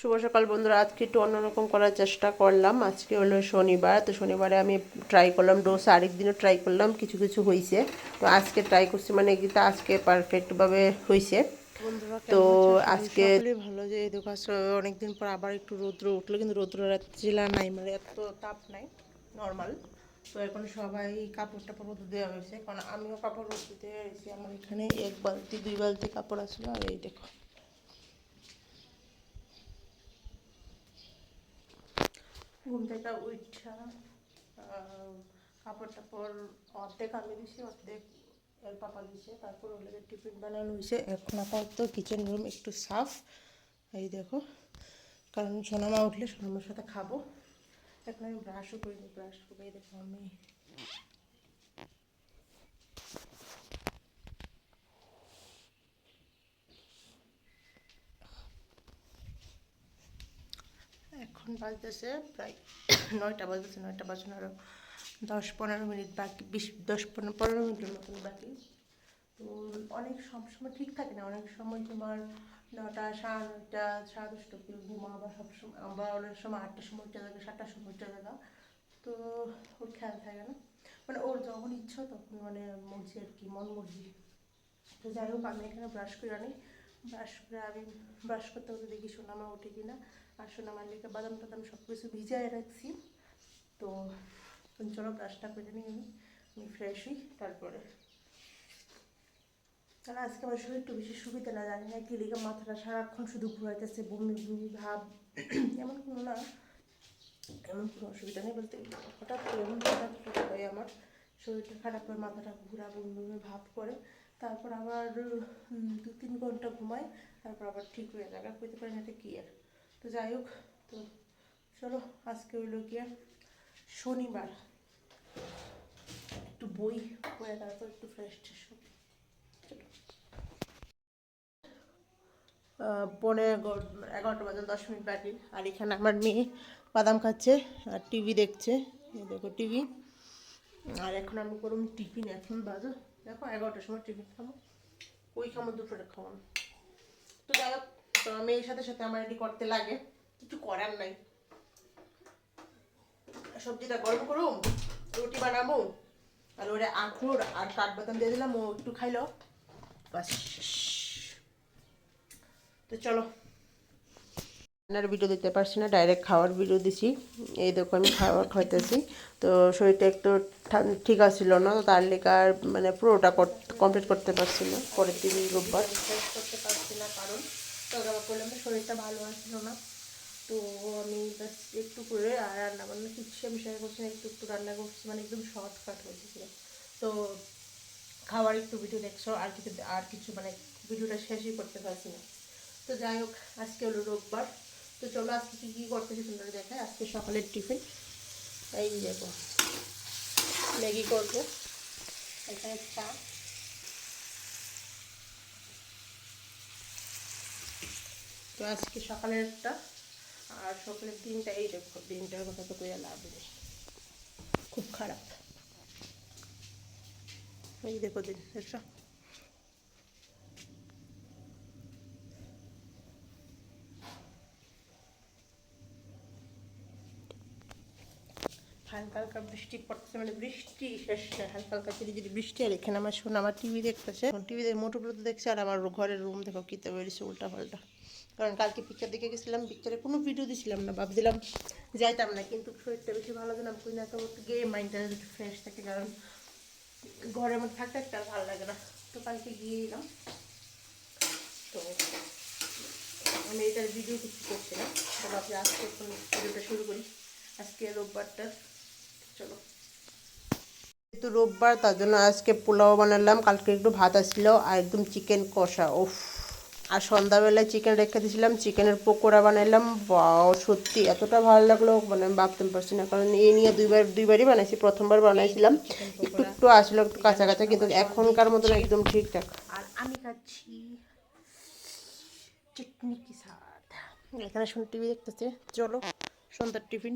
শুভ সকাল বন্ধুরা আজকে একটু অন্যরকম করার চেষ্টা করলাম। আজকে হলো শনিবার তো শনিবারে আমি ট্রাই করলাম ডোসা আরেকদিনও ট্রাই করলাম কিছু কিছু হয়েছে তো আজকে ট্রাই করছি মানে কিন্তু আজকে পারফেক্টভাবে হয়েছে তো আজকে ভালো যে এই দোকান অনেকদিন পর আবার একটু রৌদ্র উঠল কিন্তু রৌদ্র জেলা নাই মানে এত তাপ নাই নর্মাল তো এখন সবাই কাপড় টাপড় রোদ দেওয়া হয়েছে কারণ আমিও কাপড় রোদ দিতে হয়েছি। আমার এখানে এক বালতি দুই বালতি কাপড় আসলো আর এই দেখো। ঘুম থেকে উঠা কাপড় টাপড় অর্ধেক আমি দিছি, অর্ধেক এর পাপা দিছে, তারপর ওদের টিফিন বানানো হয়েছে এখন আপাতত কিচেন রুম একটু সাফ এই দেখো, কারণ সোনামা উঠলে সোনামার সাথে খাব। এখন আমি ব্রাশও করিনি ব্রাশ করে দেখো আমি। এখন বাজতেছে প্রায় নয়টা বাজতেছে, নয়টা বাজানো আরও দশ পনেরো মিনিট বাকি, বিশ, দশ পনেরো পনেরো মিনিটের মতন বাকি। তো অনেক সবসময় ঠিক থাকে না, অনেক সময় তোমার নটা, সাড়ে নয়টা, সাড়ে দশটা অব্দি ঘুমা আবার সবসময় আবার অনেক সময় আটটার সময় উঠতে থাকে, সাতটার সময় উঠতে থাকা। তো ওর খেয়াল থাকে না। মানে ওর যখন ইচ্ছা তখন মানে মর্জি আর কি, মন মর্জি। তো যাই হোক, আমি এখানে ব্রাশ করে আনি। ব্রাশ করে আমি ব্রাশ করতে করতে দেখি সোনামা উঠে কিনা। আর সোনামার লিখে বাদাম টাদাম সব কিছু ভিজায় রাখছি। তো চলো ব্রাশটা করে নিই আমি। আমি ফ্রেশ হই, তারপরে। তাহলে আজকে আমার শরীর একটু বেশি সুবিধা না, জানি না কি লিখে মাথাটা সারাক্ষণ শুধু ঘুরাইতেছে, বমি বমি, ভাব, এমন কোনো না। এমন কোনো অসুবিধা নেই বলতে হঠাৎ করে, এমন হঠাৎ করে হয় আমার শরীরটা খারাপ হয় মাথাটা ঘুরা, বমি বমি, ভাব করে। তারপর আবার দু তিন ঘণ্টা ঘুমাই, তারপর আবার ঠিক হয়ে যায়। আর কইতে পারি না এটা কি আর। তো যাই হোক তো চলো আজকে হইল গিয়ে শনিবার। একটু বই পড়ে তারপর একটু ফ্রেশ ট্রেশ আহ, এগারো এগারোটা বাজে দশ মিনিট বাকি। আর এখানে আমার মেয়ে বাদাম খাচ্ছে আর টিভি দেখছে। দেখো টিভি আর এখন আমি করুন টিফিন এখন বাজে। দেখো এগারোটার সময় টিফিন খাব। ওই খাব দুপুরে খাওয়ানো তো যাই হোক তো আমি এর সাথে সাথে আমার এটি করতে লাগে। কিছু করার নাই। সবজিটা গরম করুম, রুটি বানাবো, আর ওরে আখুর আর কাঠবাদাম দিয়ে দিলাম, ও একটু খাইলো। তো চলো। রান্নার ভিডিও দিতে পারছি না ডাইরেক্ট খাওয়ার ভিডিও দিছি। এই দেখো আমি খাওয়া খাইতেছি। তো শরীরটা একটু ঠিক আছিল না, তো তার আর মানে পুরোটা কমপ্লিট করতে পারছি না। পরের দিন রোববার শেষ করতে পারছি না কারণ প্রোগ্রাম করলাম শরীরটা ভালো আসছিল না। তো আমি বাস একটু করে আর রান্না বান্না কিচ্ছু আমি শেয়ার করছি না, একটু একটু রান্না করছি মানে একদম শর্টকাট হয়েছিল তো খাওয়ার একটু ভিডিও দেখছ, আর কিছু আর কিছু মানে ভিডিওটা শেষই করতে পারছি না। তো যাই হোক, আজকে হলো রোববার। তো চলো আজকে কী কী করতেছি তোমরা দেখায় আজকে সকালের টিফিন। এই দেখো, ম্যাগি করব। এখানে চা। তো আজকে সকালের একটা, আর সকালের দিনটা এই দেখো দিনটার কথা তো কইয়া লাভ নেই। খুব খারাপ। এই দেখো দিন, দেখছ? হালকা হালকা বৃষ্টি পড়তেছে মানে বৃষ্টি শেষ হালকা হালকা যদি যদি বৃষ্টি আর এখানে আমার শোন, আমার টিভি দেখতেছে। টিভিতে মোটরগুলো তো দেখছে, আর আমার ঘরের রুম দেখো কিতে বেরিয়েছে উল্টা পাল্টা কারণ কালকে পিকচার দেখে গেছিলাম পিকচারে কোনো ভিডিও দিছিলাম না, ভাবছিলাম যাইতাম না, কিন্তু শরীরটা বেশি ভালো যেন কই না, তো গিয়ে মাইন্ডটা একটু ফ্রেশ থাকে, কারণ ঘরের মধ্যে থাকতে একটা ভালো লাগে না। তো কালকে গিয়ে এলাম তো আমি এটার ভিডিও কিছু করছি না তো ভাবছি আজকে এখন ভিডিওটা শুরু করি। আজকে রোববারটা। চলো। যেহেতু রোববার, তার জন্য আজকে পোলাও বানালাম। কালকে একটু ভাত আসছিল আর একদম চিকেন কষা ওফ আর সন্ধ্যাবেলায় চিকেন রেখে দিয়েছিলাম চিকেনের পকোড়া বানাইলাম। সত্যি এতটা ভালো লাগল। মানে আমি ভাবতে পারছি না কারণ এই নিয়ে দুইবার দুইবারই বানাইছি প্রথমবার বানাইছিলাম। একটু একটু আসলো একটু কাঁচা কাঁচা কিন্তু এখনকার মতন একদম ঠিকঠাক। আর আমি খাচ্ছি চিটনি কি সাথ এখানে শুনে টিভি দেখতেছে। চলো সন্ধ্যার টিফিন।